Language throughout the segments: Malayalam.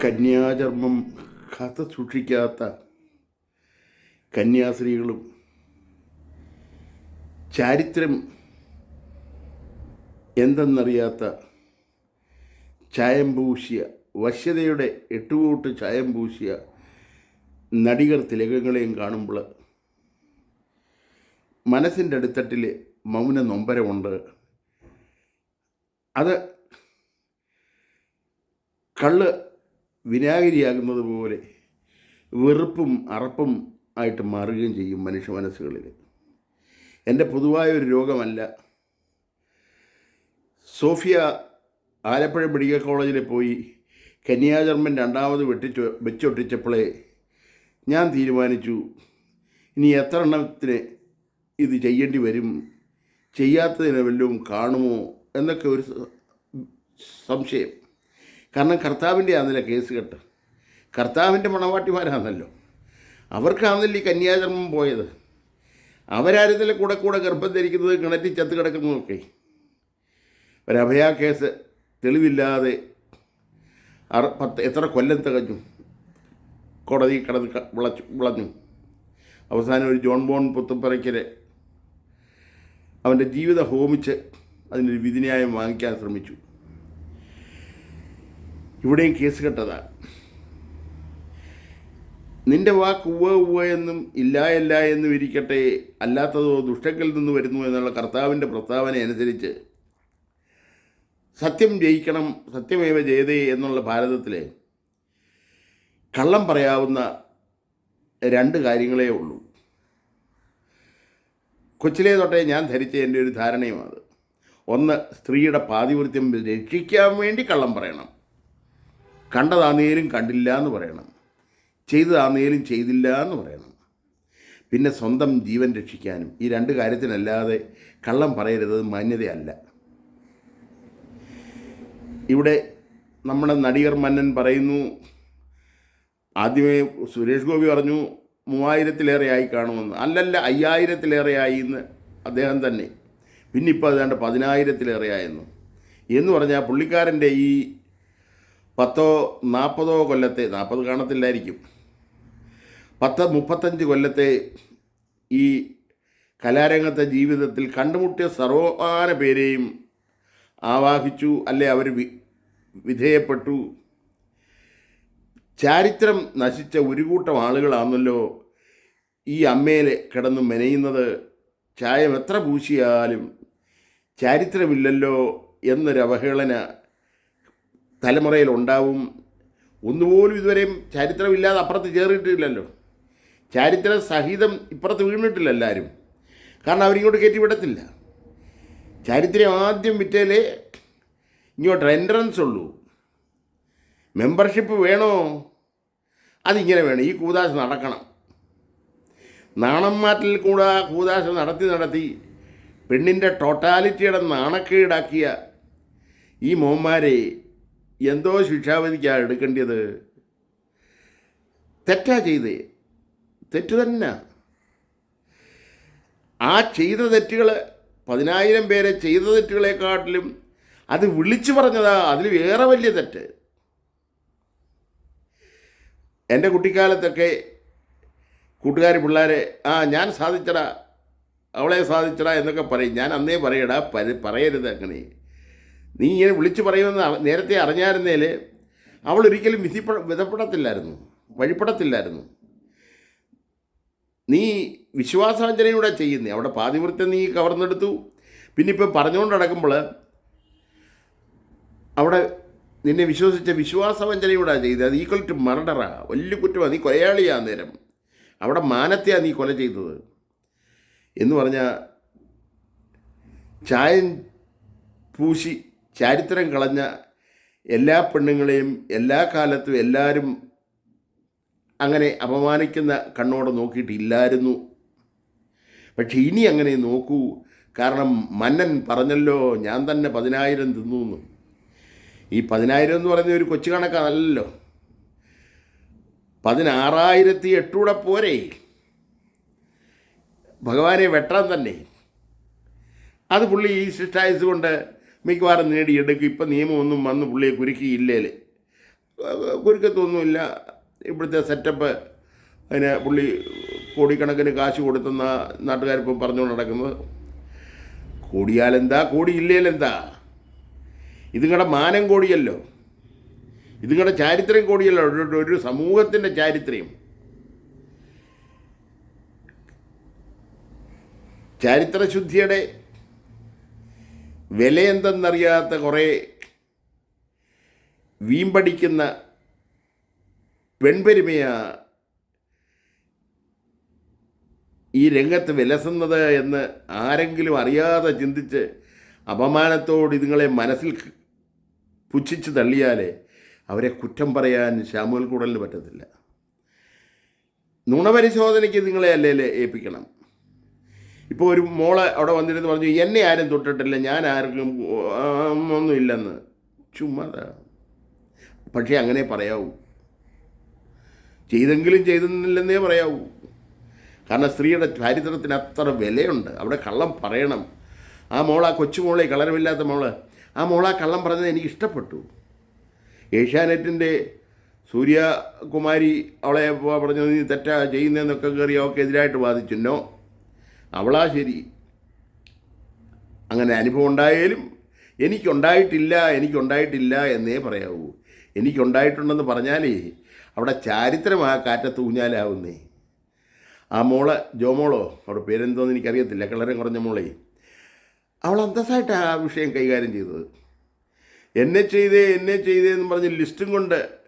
കന്യാചർമ്മം കാത്തു സൂക്ഷിക്കാത്ത കന്യാസ്ത്രീകളും ചാരിത്രം എന്തെന്നറിയാത്ത ചായം പൂശിയ വശ്യതയുടെ എട്ടുകൂട്ട് ചായം പൂശിയ നടികർ തിലകങ്ങളെയും കാണുമ്പോൾ മനസ്സിന്റെ അടിത്തട്ടിൽ മൗന നൊമ്പരമുണ്ട്. അത് കള്ള് വിനാഗിരിയാകുന്നത് പോലെ വെറുപ്പും അറപ്പും ആയിട്ട് മാറുകയും ചെയ്യും മനുഷ്യ മനസ്സുകളിൽ. എന്റെ പൊതുവായ ഒരു രോഗമല്ല. സോഫിയ ആലപ്പുഴ മെഡിക്കൽ കോളേജിൽ പോയി കന്യാചർമ്മൻ രണ്ടാമത് വെട്ടിച്ചു വെച്ചൊട്ടിച്ചപ്പോഴേ ഞാൻ തീരുമാനിച്ചു ഇനി എത്ര എണ്ണത്തിന് ഇത് ചെയ്യേണ്ടി വരും? ചെയ്യാത്തതിനെ വല്ലതും കാണുമോ? എന്നൊക്കെ ഒരു സംശയം. കാരണം കർത്താവിന്റെ ആണല്ലോ കേസ് കെട്ട്. കർത്താവിന്റെ മണവാട്ടിമാരാണല്ലോ. അവർക്കാണല്ലോ ഈ കന്യാചർമ്മം പോയത്. അവരാരത്തിലെ കൂടെ കൂടെ ഗർഭം ധരിക്കുന്നത് കിണറ്റി ചത്ത് കിടക്കുന്നതൊക്കെ. ഒരഭയാ കേസ് തെളിവില്ലാതെ അറ പത്ത് എത്ര കൊല്ലം തികഞ്ഞു. കോടതി കടന്ന് വിളച്ചു വിളഞ്ഞു. അവസാനം ഒരു ജോൺ ബോൺ പുത്തുപ്പറയ്ക്കൽ അവന്റെ ജീവിതം ഹോമിച്ച് അതിനൊരു വിധിന്യായം വാങ്ങിക്കാൻ ശ്രമിച്ചു. ഇവിടെയും കേസ് കെട്ടതാണ്. നിന്റെ വാക്ക് ഉവ്വ ഉവ്വ എന്നും ഇല്ല ഇല്ല എന്നും ഇരിക്കട്ടെ അല്ലാത്തതോ ദുഷ്ടക്കിൽ നിന്ന് വരുന്നു എന്നുള്ള കർത്താവിന്റെ പ്രസ്താവന അനുസരിച്ച് സത്യം ജയിക്കണം സത്യമേവ ജയതേ എന്നുള്ള ഭാരതത്തിൽ കള്ളം പറയാവുന്ന രണ്ട് കാര്യങ്ങളേ ഉള്ളൂ. കൊച്ചിലേ തൊട്ടേ ഞാൻ ധരിച്ച എന്റെ ഒരു ധാരണയും അത് ഒന്ന് സ്ത്രീയുടെ പാതിവൃത്യം രക്ഷിക്കാൻ വേണ്ടി കള്ളം പറയണം. കണ്ടതാന്നേലും കണ്ടില്ല എന്ന് പറയണം. ചെയ്തതാന്നേലും ചെയ്തില്ല എന്ന് പറയണം. പിന്നെ സ്വന്തം ജീവൻ രക്ഷിക്കാനും ഈ രണ്ട് കാര്യത്തിനല്ലാതെ കള്ളം പറയരുത് മാന്യതയല്ല. ഇവിടെ നമ്മുടെ നടികർ മന്നൻ പറയുന്നു ആദ്യമേ സുരേഷ് ഗോപി പറഞ്ഞു മൂവായിരത്തിലേറെ ആയി കാണുമെന്ന്. അല്ലല്ല അയ്യായിരത്തിലേറെ ആയി എന്ന് അദ്ദേഹം തന്നെ. പിന്നിപ്പോൾ അതാണ്ട് പതിനായിരത്തിലേറെ ആയെന്നു. എന്ന് പറഞ്ഞാൽ പുള്ളിക്കാരന്റെ ഈ പത്തോ നാൽപ്പതോ കൊല്ലത്തെ നാൽപ്പത് കാണത്തില്ലായിരിക്കും. പത്ത് മുപ്പത്തഞ്ച് കൊല്ലത്തെ ഈ കലാരംഗത്തെ ജീവിതത്തിൽ കണ്ടുമുട്ടിയ സർവമാന പേരെയും ആവാഹിച്ചു അല്ലെ അവർ വി വിധേയപ്പെട്ടു. ചാരിത്രം നശിച്ച ഒരു കൂട്ടം ആളുകളാണല്ലോ ഈ അമ്മയിൽ കിടന്ന് മെനയുന്നത്. ചായം എത്ര പൂശിയാലും ചാരിത്രമില്ലല്ലോ എന്നൊരു അവഹേളന തലമുറയിൽ ഉണ്ടാവും ഒന്നുപോലും ഇതുവരെയും ചരിത്രമില്ലാതെ അപ്പുറത്ത് ചേറിയിട്ടില്ലല്ലോ ചരിത്ര സഹിതം ഇപ്പുറത്ത് വീണിട്ടില്ല എല്ലാവരും കാരണം അവരിങ്ങോട്ട് കയറ്റി വിടത്തില്ല. ചരിത്രം ആദ്യം വിറ്റേലേ ഇങ്ങോട്ട് എൻട്രൻസ് ഉള്ളൂ. മെമ്പർഷിപ്പ് വേണോ? അതിങ്ങനെ വേണം. ഈ കൂതാശ നടക്കണം. നാണം മാറ്റിൽ കൂടെ ആ കൂതാശ നടത്തി നടത്തി പെണ്ണിന്റെ ടോട്ടാലിറ്റിയുടെ നാണക്കേടാക്കിയ ഈ മോന്മാരെ എന്തോ ശിക്ഷാവിധിക്കാണ് എടുക്കേണ്ടത് തെറ്റാ ചെയ്തേ. തെറ്റ് തന്നെ. ആ ചെയ്ത തെറ്റുകൾ പതിനായിരം പേരെ ചെയ്ത തെറ്റുകളെക്കാട്ടിലും അത് വിളിച്ചു പറഞ്ഞതാ അതിൽ വേറെ വലിയ തെറ്റ്. എന്റെ കുട്ടിക്കാലത്തൊക്കെ കൂട്ടുകാർ പിള്ളേരെ ആ ഞാൻ സാധിച്ചടാ അവളെ സാധിച്ചടാ എന്നൊക്കെ പറയും. ഞാൻ അന്നേ പറയടാ പറയരുത് അങ്ങനെ. നീ ഇങ്ങനെ വിളിച്ചു പറയുമെന്ന് നേരത്തെ അറിഞ്ഞായിരുന്നേൽ അവൾ ഒരിക്കലും വിധിപ്പ വിധപ്പെടത്തില്ലായിരുന്നു വഴിപ്പെടത്തില്ലായിരുന്നു. നീ വിശ്വാസാഞ്ജനയുടെ ചെയ്യുന്നേ. അവിടെ പാതിവൃത്തം നീ കവർന്നെടുത്തു. പിന്നെ ഇപ്പം പറഞ്ഞുകൊണ്ട് നടക്കുമ്പോൾ അവിടെ നിന്നെ വിശ്വസിച്ച വിശ്വാസവഞ്ചനയുടെ ചെയ്തത് അത് ഈക്വൽ ടു മർഡറാ വലിയ കുറ്റമാണ്. നീ കൊലയാളിയാ നേരം അവിടെ മാനത്തെയാണ് നീ കൊല ചെയ്തത്. എന്ന് പറഞ്ഞാൽ ചായൻ പൂശി ചാരിത്രം കളഞ്ഞ എല്ലാ പെണ്ണുങ്ങളെയും എല്ലാ കാലത്തും എല്ലാവരും അങ്ങനെ അപമാനിക്കുന്ന കണ്ണോടെ നോക്കിയിട്ടില്ലായിരുന്നു. പക്ഷെ ഇനി അങ്ങനെ നോക്കൂ. കാരണം മന്നൻ പറഞ്ഞല്ലോ ഞാൻ തന്നെ പതിനായിരം തിന്നു എന്ന് ഈ പതിനായിരം എന്ന് പറയുന്ന ഒരു കൊച്ചു കണക്കാണല്ലോ. പതിനാറായിരത്തി എട്ടൂടെ പോരെ. ഭഗവാനെ വെട്ടാൻ തന്നെ. അത് പുള്ളി ഈ ശിഷ്ടായുസ് കൊണ്ട് മിക്കവാറും നേടിയെടുക്കും. ഇപ്പം നിയമമൊന്നും വന്ന് പുള്ളിയെ കുരുക്കിയില്ലേ കുരുക്കത്തൊന്നുമില്ല. ഇവിടുത്തെ സെറ്റപ്പ് അതിന് പുള്ളി കോടിക്കണക്കിന് കാശ് കൊടുത്തെന്ന നാട്ടുകാരിപ്പം പറഞ്ഞുകൊണ്ട് നടക്കുന്നത്. കൂടിയാലെന്താ? കൂടിയില്ലേലെന്താ? ഇതുങ്ങളുടെ മാനം കോടിയല്ലോ. ഇതുങ്ങളുടെ ചാരിത്രം കോടിയല്ലോ. ഒരു- സമൂഹത്തിന്റെ ചാരിത്രം. ചരിത്രശുദ്ധിയുടെ വിലയെന്തെന്നറിയാത്ത കുറേ വീമ്പടിക്കുന്ന പെൺപെരുമയാ ഈ രംഗത്ത് വിലസുന്നത് എന്ന് ആരെങ്കിലും അറിയാതെ ചിന്തിച്ച് അപമാനത്തോട് ഇതുങ്ങളെ മനസ്സിൽ പുച്ഛിച്ച് തള്ളിയാലേ അവരെ കുറ്റം പറയാൻ ശാമുവൽ കൂടലിന് പറ്റത്തില്ല. നുണപരിശോധനയ്ക്ക് നിങ്ങളെ അല്ലേ ഏൽപ്പിക്കണം. ഇപ്പോൾ ഒരു മോളെ അവിടെ വന്നിരുന്ന് പറഞ്ഞു എന്നെ ആരും തൊട്ടിട്ടില്ല ഞാൻ ആർക്കും ഒന്നും ഒന്നുമില്ലെന്ന് ചുമ്മാതാ. പക്ഷേ അങ്ങനെ പറയാവൂ. ചെയ്തെങ്കിലും ചെയ്തെന്നില്ലെന്നേ പറയാവൂ. കാരണം സ്ത്രീയുടെ ചാരിത്രത്തിന് അത്ര വിലയുണ്ട്. അവിടെ കള്ളം പറയണം. ആ മോൾ ആ കൊച്ചുമോളെ കളരമില്ലാത്ത മോൾ ആ മോൾ കള്ളം പറഞ്ഞത് എനിക്ക് ഇഷ്ടപ്പെട്ടു. ഏഷ്യാനെറ്റിന്റെ സൂര്യകുമാരി അവളെ പറഞ്ഞു നീ തെറ്റാ ചെയ്യുന്നതെന്നൊക്കെ കയറി അവൾക്ക് എതിരായിട്ട് വാദിച്ചു. നോ. അവളാ ശരി. അങ്ങനെ അനുഭവം ഉണ്ടായാലും എനിക്കുണ്ടായിട്ടില്ല എനിക്കുണ്ടായിട്ടില്ല എന്നേ പറയാവൂ. എനിക്കുണ്ടായിട്ടുണ്ടെന്ന് പറഞ്ഞാലേ അവിടെ ചാരിത്രമാ കാറ്റത്ത് ഊഞ്ഞാലാവുന്നേ. ആ മോൾ ജോമോളോ അവിടെ പേരെന്തോന്ന് എനിക്കറിയത്തില്ല കളരം കുറഞ്ഞ മോളെ. അവൾ അന്തസ്സായിട്ട് ആ വിഷയം കൈകാര്യം ചെയ്തത്. എന്നെ ചെയ്തേ എന്നെ ചെയ്തേ എന്ന് പറഞ്ഞ് ലിസ്റ്റും കൊണ്ട്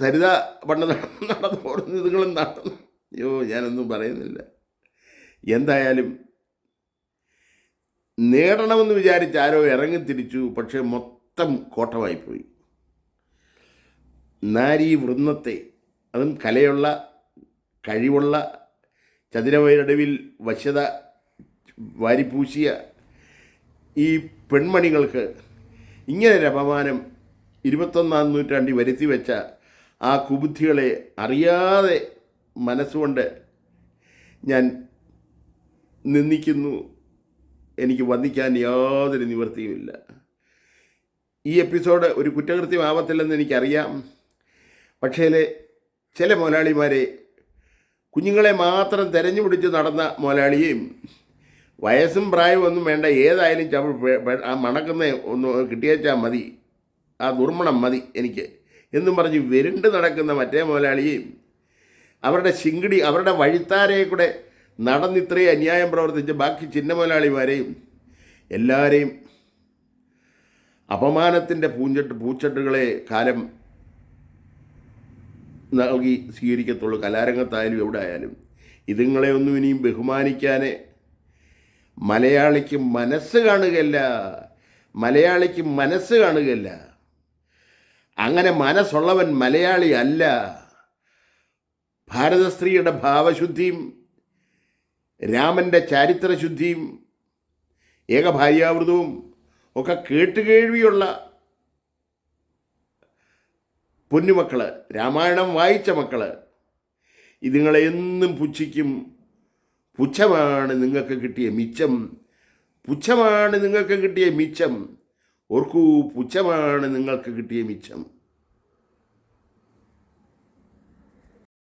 സരിത പണ്ട് നടന്നു ഓടുന്ന ഇതുങ്ങളും നടന്നു. അയ്യോ ഞാനൊന്നും പറയുന്നില്ല. എന്തായാലും നേടണമെന്ന് വിചാരിച്ച് ആരോ ഇറങ്ങി തിരിച്ചു പക്ഷേ മൊത്തം കോട്ടമായിപ്പോയി. നാരീ വൃന്ദത്തെ അതും കലയുള്ള കഴിവുള്ള ചതുരവരടവിൽ വശ്യത വാരിപ്പൂശിയ ഈ പെൺമണികൾക്ക് ഇങ്ങനൊരു അപമാനം ഇരുപത്തൊന്നാം നൂറ്റാണ്ടിൽ വരുത്തി വെച്ച ആ കുബുദ്ധികളെ അറിയാതെ മനസ്സുകൊണ്ട് ഞാൻ നിന്ദിക്കുന്നു. എനിക്ക് വന്ദിക്കാൻ യാതൊരു നിവൃത്തിയുമില്ല. ഈ എപ്പിസോഡ് ഒരു കുറ്റകൃത്യമാവത്തില്ലെന്ന് എനിക്കറിയാം. പക്ഷേ ചില മുതലാളിമാരെ കുഞ്ഞുങ്ങളെ മാത്രം തെരഞ്ഞു പിടിച്ച് നടന്ന മുതലാളിയെയും വയസ്സും പ്രായവും ഒന്നും വേണ്ട ഏതായാലും ചവ പെ- പെ- ആ മണക്കുന്ന ഒന്ന് കിട്ടിയേച്ചാൽ മതി. ആ ദുർമണം മതി എനിക്ക്. എന്നും പറഞ്ഞ് വെരുണ്ട് നടക്കുന്ന മറ്റേ മുതലാളിയെയും അവരുടെ ശിങ്കിടി അവരുടെ വഴിത്താരയെ കൂടെ നടന്നിത്രയും അന്യായം പ്രവർത്തിച്ച ബാക്കി ചിന്ന മുതലാളിമാരെയും എല്ലാവരെയും അപമാനത്തിന്റെ പൂഞ്ചട്ട് പൂച്ചട്ടുകളെ കാലം നൽകി സ്വീകരിക്കത്തുള്ളൂ. കലാരംഗത്തായാലും എവിടെ ആയാലും ഇതുങ്ങളെ ഒന്നും ഇനിയും ബഹുമാനിക്കാൻ മലയാളിക്ക് മനസ്സ് കാണുകയല്ല. മലയാളിക്ക് മനസ്സ് കാണുകയല്ല. അങ്ങനെ മനസ്സുള്ളവൻ മലയാളി അല്ല. ഭാരത സ്ത്രീയുടെ ഭാവശുദ്ധിയും രാമന്റെ ചാരിത്രശുദ്ധിയും ഏകഭാര്യാവൃതവും ഒക്കെ കേട്ടുകേഴ്വിയുള്ള പൊന്നുമക്കൾ രാമായണം വായിച്ച മക്കൾ ഇതുങ്ങളെ എന്നും പുച്ഛിക്കും. പുച്ഛമാണ് നിങ്ങൾക്ക് കിട്ടിയ മിച്ചം. പുച്ഛമാണ് നിങ്ങൾക്ക് കിട്ടിയ മിച്ചം. ഓർക്കൂ പുച്ഛമാണ് നിങ്ങൾക്ക് കിട്ടിയ മിച്ചം.